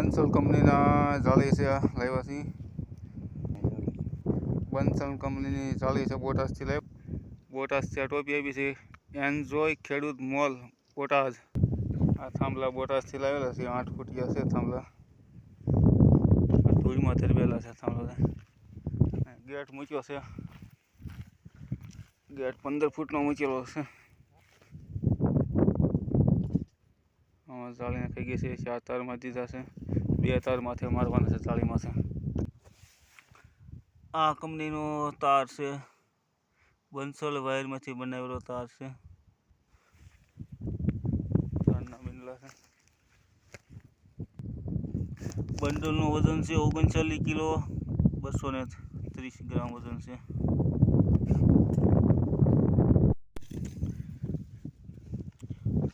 બંસલ કંપનીના જાળી છે લાવ્યા છીએ બંસલ કંપનીની જાળી છે બોટાસથી લાવ બોટાસથી આ ટોપી આવી છે. એન્જોય ખેડૂત મોલ બોટાસ આ થાંભલા બોટાસથી લાવેલા છે. આઠ ફૂટિયા છે થાંભલા. ધૂળમાં તરવેલા છે થાંભલા. ગેટ મૂક્યો છે. ગેટ પંદર ફૂટનો મૂકેલો છે. આમાં જાળી થઈ ગઈ છે. ચાર તારમાં દીધા છે. બે તાર માથે મારવાના છે. જાળીમાંથી આ કંપનીનો તાર છે. બંસલ વાયરમાંથી બનાવેલો તાર છે. તારના બનેલા છે. બંડલનું વજન છે ઓગણચાલીસ કિલો. બસો ને ત્રીસ ગ્રામ વજન છે.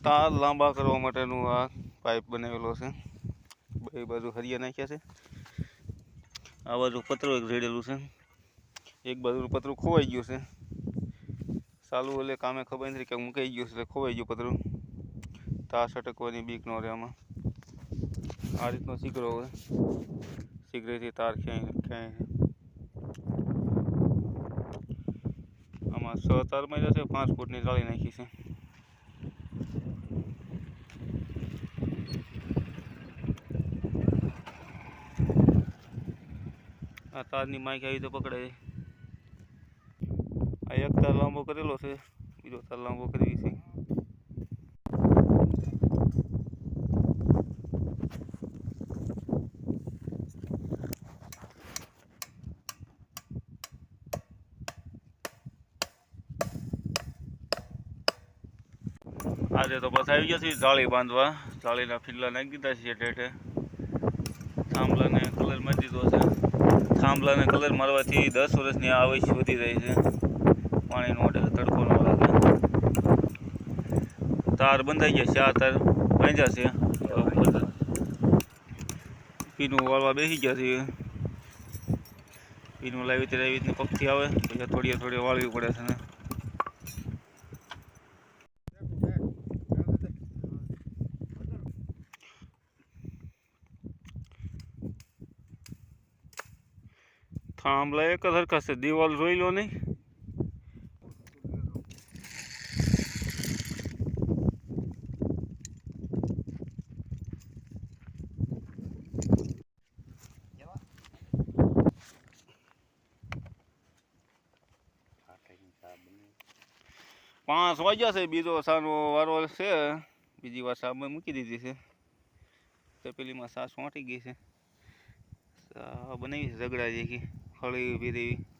તાર લાંબા કરવા માટેનું આ પાઇપ બનાવેલો છે. બે બાજુ હરિયા નાખ્યા છે. આ બાજુ પતરું એક રેડેલું છે. એક બાજુનું પતરું ખોવાઈ ગયું છે. ચાલુ એટલે કામે ખબર નથી કે મૂકાઈ ગયું છે એટલે ખોવાઈ ગયું પતરું. તાર સટકવાની બીક ન રહે આમાં. આ રીતનો સીકરો હોય. સીકરેથી તાર ક્યાંય ક્યાંય આમાં છ તાર માર્યા છે, પાંચ ફૂટની જાળી નાખી છે. તારની માઇક આવી તો પકડાય આ એક તાર લાંબો કરેલો છે, બીજો તાર લાંબો કરી છે. આજે તો બસ આવી ગયા છે, જાળી બાંધવા. જાળીના ફિલ્લા નાખી દીધા છે ઢેઠે થાંભલાને કલર મારી દીધો છે. થાંભલાને કલર મારવાથી દસ વર્ષની આવશ વધી જાય છે. પાણીનો એટલે તડકો ન લાગે. તાર બંધાઈ ગયા છે, આ તાર બાંધ્યા છે. પીનું વાળવા બેસી ગયા છે. પીનું લાવી ત્યારે આવી રીતે પગથી આવે, પછી થોડી થોડી વાળવી પડે છે ને. થાંભલા એક જ હરખા છે. દિવાલ જોઈ લો નહીં. પાંચ વાગ્યા છે. બીજો સાનો વારો છે. બીજી વાર સામે મૂકી દીધી છે. તપેલીમાં સાસ વાંટી ગઈ છે. બનાવી છે ઝઘડા 家里有 BTV.